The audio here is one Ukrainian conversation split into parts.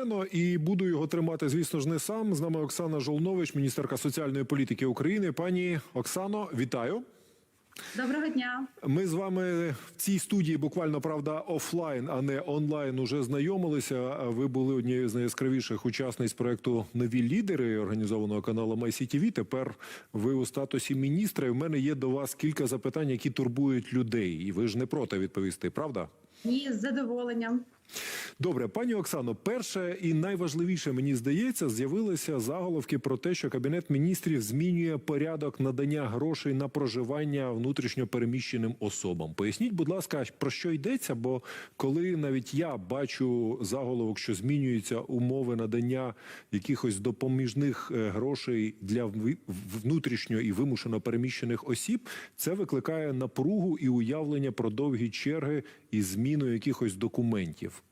полум'яно і буду його тримати, звісно ж, не сам. З нами Оксана Жолнович, міністерка соціальної політики України. Пані Оксано, вітаю. Доброго дня. Ми з вами в цій студії буквально правда офлайн, а не онлайн. Уже знайомилися. Ви були однією з найяскравіших учасниць проекту Нові лідери організованого каналом ICTV. Тепер ви у статусі міністра. І в мене є до вас кілька запитань, які турбують людей. І ви ж не проти відповісти, правда? Ні, з задоволенням. Добре, пані Оксано, перше і найважливіше мені здається, з'явилися заголовки про те, що кабінет міністрів змінює порядок надання грошей на проживання внутрішньо переміщеним особам. Поясніть, будь ласка, про що йдеться? Бо коли навіть я бачу заголовок, що змінюються умови надання якихось допоміжних е, грошей для внутрішньо і вимушено переміщених осіб, це викликає напругу і уявлення про довгі черги і зміну якихось документів.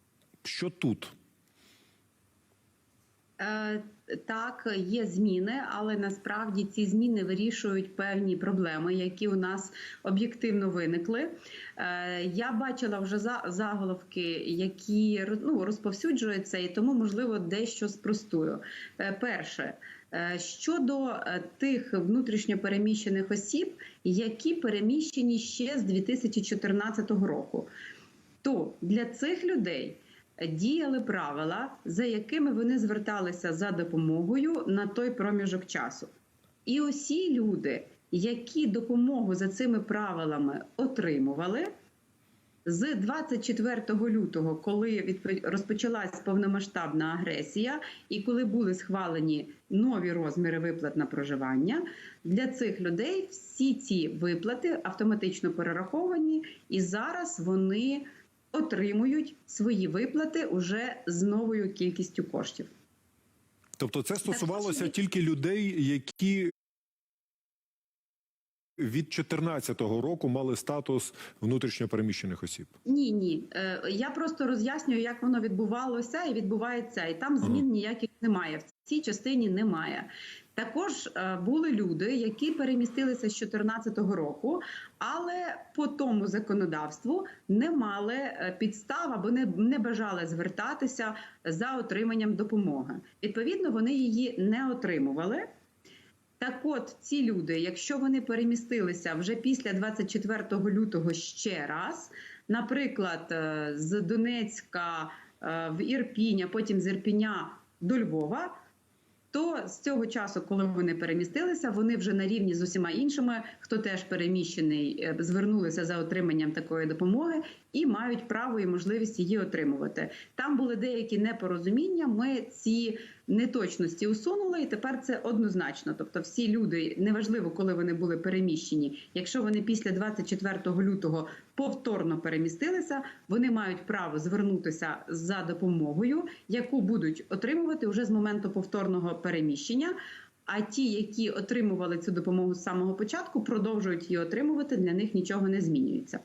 Що тут? Е, так, є зміни, але насправді ці зміни вирішують певні проблеми, які у нас об'єктивно виникли. Е, я бачила вже за- заголовки, які ну, розповсюджуються, і тому можливо дещо спростую. Е, перше. Е, Щодо е, тих внутрішньо переміщених осіб, які переміщені ще з 2014 року, то для цих людей діяли правила, за якими вони зверталися за допомогою на той проміжок часу. І усі люди, які допомогу за цими правилами отримували, з 24 лютого, коли розпочалась повномасштабна агресія, і коли були схвалені нові розміри виплат на проживання, для цих людей всі ці виплати автоматично перераховані, і зараз вони отримують свої виплати уже з новою кількістю коштів. Тобто, це стосувалося тільки людей, які від 2014 року мали статус внутрішньо переміщених осіб. Ні, ні. Е, Я просто роз'яснюю, як воно відбувалося і відбувається, і там змін ніяких немає. В цій частині немає. Також е, були люди, які перемістилися з 2014 року, але по тому законодавству не мали е, підстав або не, не бажали звертатися за отриманням допомоги. Відповідно, вони її не отримували. Так от ці люди, якщо вони перемістилися вже після 24 лютого ще раз, наприклад, е, з Донецька е, в Ірпінь, а потім з Ірпіня до Львова, то з цього часу, коли вони перемістилися, вони вже на рівні з усіма іншими, хто теж переміщений, е, звернулися за отриманням такої допомоги і мають право і можливість її отримувати. Там були деякі непорозуміння. Ми ці неточності усунули, і тепер це однозначно. Тобто, всі люди, неважливо, коли вони були переміщені, якщо вони після 24 лютого повторно перемістилися, вони мають право звернутися за допомогою, яку будуть отримувати вже з моменту повторного переміщення. А ті, які отримували цю допомогу з самого початку, продовжують її отримувати. Для них нічого не змінюється.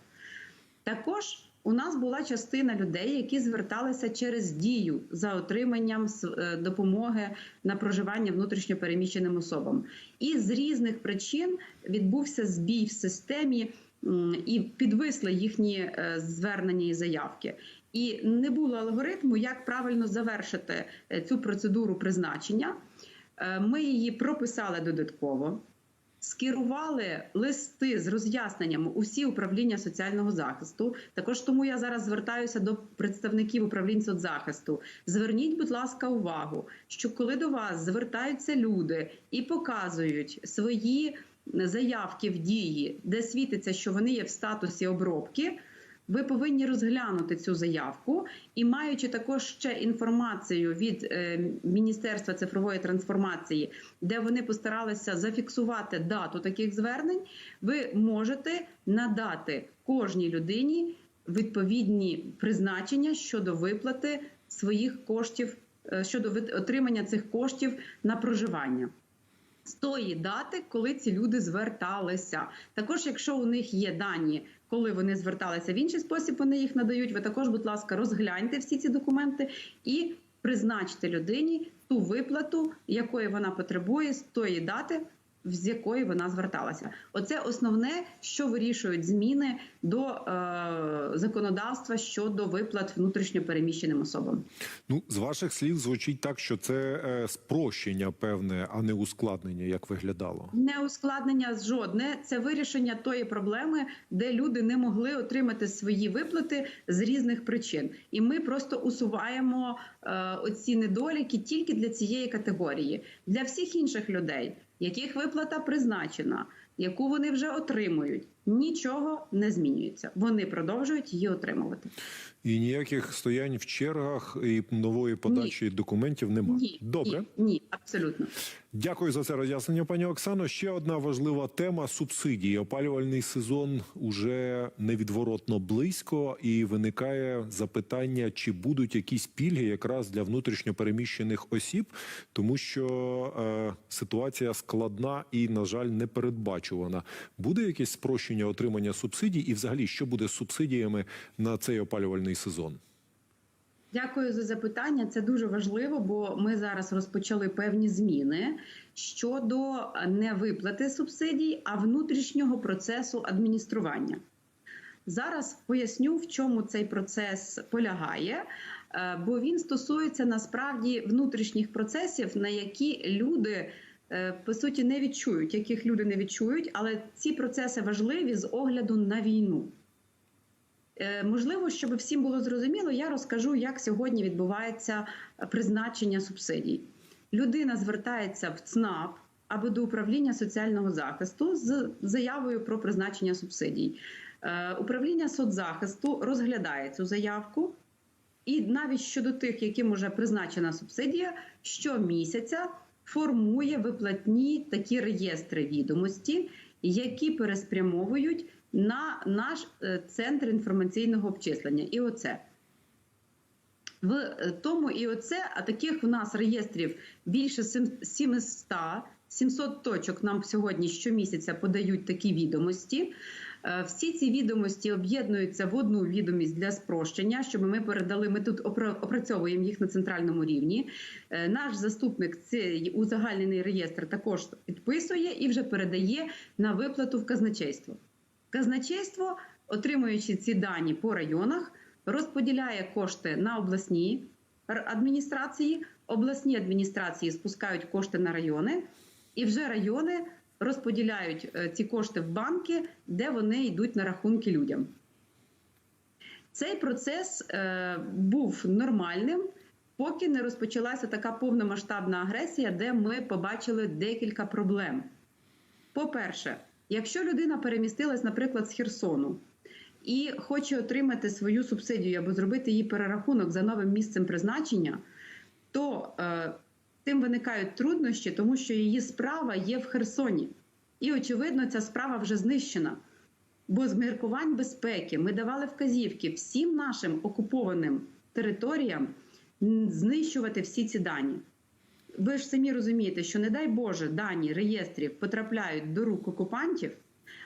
Також у нас була частина людей, які зверталися через дію за отриманням е, допомоги на проживання внутрішньо переміщеним особам. І з різних причин відбувся збій в системі і підвисли їхні е, звернення і заявки. І не було алгоритму, як правильно завершити е, цю процедуру призначення. Ми її прописали додатково скерували листи з роз'ясненнями усі управління соціального захисту. Також тому я зараз звертаюся до представників управлінь соцзахисту. Зверніть, будь ласка, увагу, що коли до вас звертаються люди і показують свої заявки в дії, де світиться, що вони є в статусі обробки. Ви повинні розглянути цю заявку. І, маючи також ще інформацію від е, Міністерства цифрової трансформації, де вони постаралися зафіксувати дату таких звернень, ви можете надати кожній людині відповідні призначення щодо виплати своїх коштів, е, щодо отримання цих коштів на проживання з тої дати, коли ці люди зверталися. Також, якщо у них є дані, коли вони зверталися в інший спосіб, вони їх надають. Ви також, будь ласка, розгляньте всі ці документи і призначте людині ту виплату, якої вона потребує з тої дати, з якої вона зверталася. Оце основне, що вирішують зміни до е, законодавства щодо виплат внутрішньопереміщеним особам. Ну, з ваших слів звучить так, що це е, спрощення певне, а не ускладнення, як виглядало. Не ускладнення жодне, це вирішення тої проблеми, де люди не могли отримати свої виплати з різних причин, і ми просто усуваємо е, оці недоліки тільки для цієї категорії. Для всіх інших людей, яких виплата призначена, яку вони вже отримують, нічого не змінюється. Вони продовжують її отримувати. І ніяких стоянь в чергах і нової подачі документів немає. Ні, Добре. ні, ні, абсолютно. Дякую за це роз'яснення, пані Оксано. Ще одна важлива тема субсидії. Опалювальний сезон уже невідворотно близько, і виникає запитання, чи будуть якісь пільги якраз для внутрішньопереміщених осіб, тому що е, ситуація складна і, на жаль, непередбачувана. Буде якесь спрощення отримання субсидій, і взагалі що буде з субсидіями на цей опалювальний сезон? Дякую за запитання. Це дуже важливо, бо ми зараз розпочали певні зміни щодо не виплати субсидій, а внутрішнього процесу адміністрування. Зараз поясню, в чому цей процес полягає, е, бо він стосується насправді внутрішніх процесів, на які люди е, по суті не відчують, яких люди не відчують, але ці процеси важливі з огляду на війну. Е, Можливо, щоб всім було зрозуміло, я розкажу, як сьогодні відбувається призначення субсидій. Людина звертається в ЦНАП або до управління соціального захисту з заявою про призначення субсидій. Е, Управління соцзахисту розглядає цю заявку, і навіть щодо тих, яким уже призначена субсидія, щомісяця формує виплатні такі реєстри відомості, які переспрямовують на наш е, центр інформаційного обчислення. І оце. В е, тому і оце, а таких в нас реєстрів більше сім- 700, 700 точок нам сьогодні щомісяця подають такі відомості. Е, Всі ці відомості об'єднуються в одну відомість для спрощення, щоб ми передали. Ми тут опра- опрацьовуємо їх на центральному рівні. Наш заступник цей узагальнений реєстр також підписує і вже передає на виплату в казначейство. Казначейство, отримуючи ці дані по районах, розподіляє кошти на обласні адміністрації. Обласні адміністрації спускають кошти на райони, і вже райони розподіляють е, ці кошти в банки, де вони йдуть на рахунки людям. Цей процес е, був нормальним, поки не розпочалася така повномасштабна агресія, де ми побачили декілька проблем. По-перше, якщо людина перемістилась, наприклад, з Херсону і хоче отримати свою субсидію або зробити її перерахунок за новим місцем призначення, то е, тим виникають труднощі, тому що її справа є в Херсоні. І, очевидно, ця справа вже знищена. Бо з міркувань безпеки ми давали вказівки всім нашим окупованим територіям знищувати всі ці дані. Ви ж самі розумієте, що не дай Боже дані реєстрів потрапляють до рук окупантів,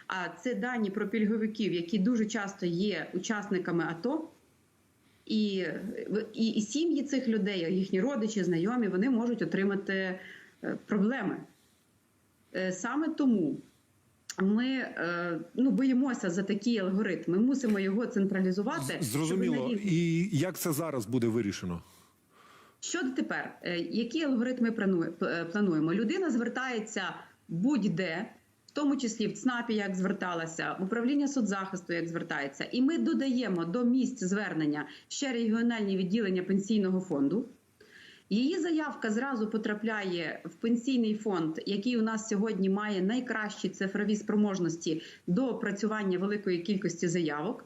а це дані про пільговиків, які дуже часто є учасниками АТО. І, і, і сім'ї цих людей, їхні родичі, знайомі, вони можуть отримати е, проблеми. Е, Саме тому ми е, ну, боїмося за такий алгоритм. Ми мусимо його централізувати. Зрозуміло. І як це зараз буде вирішено? Що тепер? Е, Які алгоритми е, плануємо? Людина звертається будь-де, в тому числі в ЦНАПі, як зверталася, в управління соцзахисту, як звертається, і ми додаємо до місць звернення ще регіональні відділення пенсійного фонду. Її заявка зразу потрапляє в пенсійний фонд, який у нас сьогодні має найкращі цифрові спроможності до опрацювання великої кількості заявок.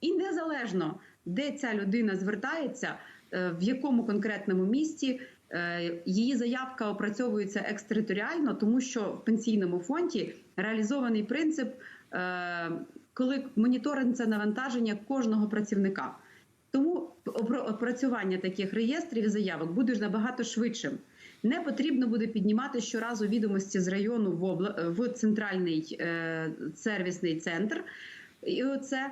І незалежно, де ця людина звертається, в якому конкретному місті е, її заявка опрацьовується екстериторіально, тому що в пенсійному фонді реалізований принцип, е, коли моніторинг навантаження кожного працівника. Тому опрацювання таких реєстрів і заявок буде набагато швидшим. Не потрібно буде піднімати щоразу відомості з району в, обла... в центральний е... сервісний центр. І оце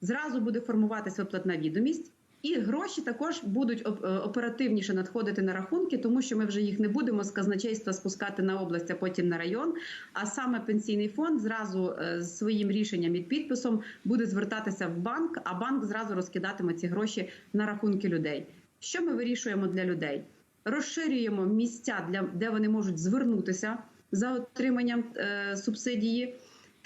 зразу буде формуватися виплатна відомість, І гроші також будуть е, оперативніше надходити на рахунки, тому що ми вже їх не будемо з казначейства спускати на область, а потім на район. А саме пенсійний фонд зразу е, з своїм рішенням і підписом буде звертатися в банк, а банк зразу розкидатиме ці гроші на рахунки людей. Що ми вирішуємо для людей? Розширюємо місця, для де вони можуть звернутися за отриманням е, субсидії.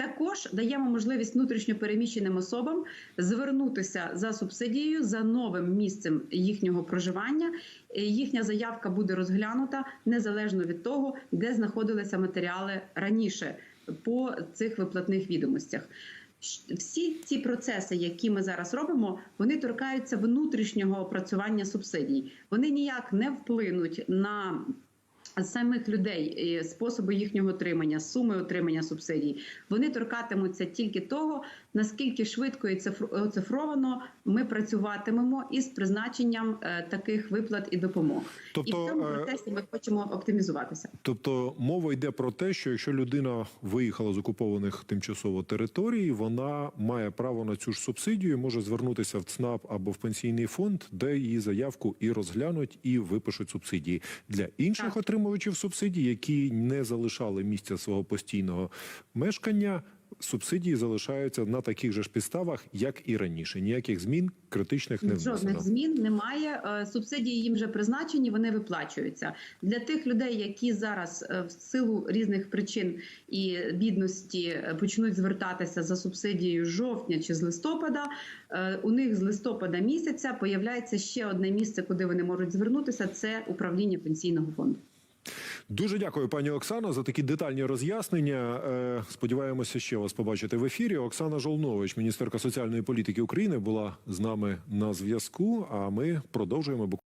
Також даємо можливість внутрішньопереміщеним особам звернутися за субсидією за новим місцем їхнього проживання. Е, Їхня заявка буде розглянута незалежно від того, де знаходилися матеріали раніше по цих виплатних відомостях. Всі ці процеси, які ми зараз робимо, вони торкаються внутрішнього опрацювання субсидій. Вони ніяк не вплинуть на самих людей, способи їхнього отримання, суми отримання субсидій. Вони торкатимуться тільки того, наскільки швидко і цифр- оцифровано ми працюватимемо із призначенням е, таких виплат і допомог. Тобто, і в цьому е, процесі ми хочемо оптимізуватися. Тобто мова йде про те, що якщо людина виїхала з окупованих тимчасово територій, вона має право на цю ж субсидію, може звернутися в ЦНАП або в пенсійний фонд, де її заявку і розглянуть, і випишуть субсидії для інших Так. Отримувачів субсидій, які не залишали місця свого постійного мешкання. Субсидії залишаються на таких же ж підставах, як і раніше. Ніяких змін критичних не внесено. Жодних змін немає. Е, Субсидії їм вже призначені, вони виплачуються для тих людей, які зараз е, в силу різних причин і бідності е, почнуть звертатися за субсидією з жовтня чи з листопада. У них з листопада місяця появляється ще одне місце, куди вони можуть звернутися. Це управління пенсійного фонду. Дуже дякую, пані Оксано, за такі детальні роз'яснення. Е, Сподіваємося, ще вас побачити в ефірі. Оксана Жолнович, міністерка соціальної політики України, була з нами на зв'язку. А ми продовжуємо.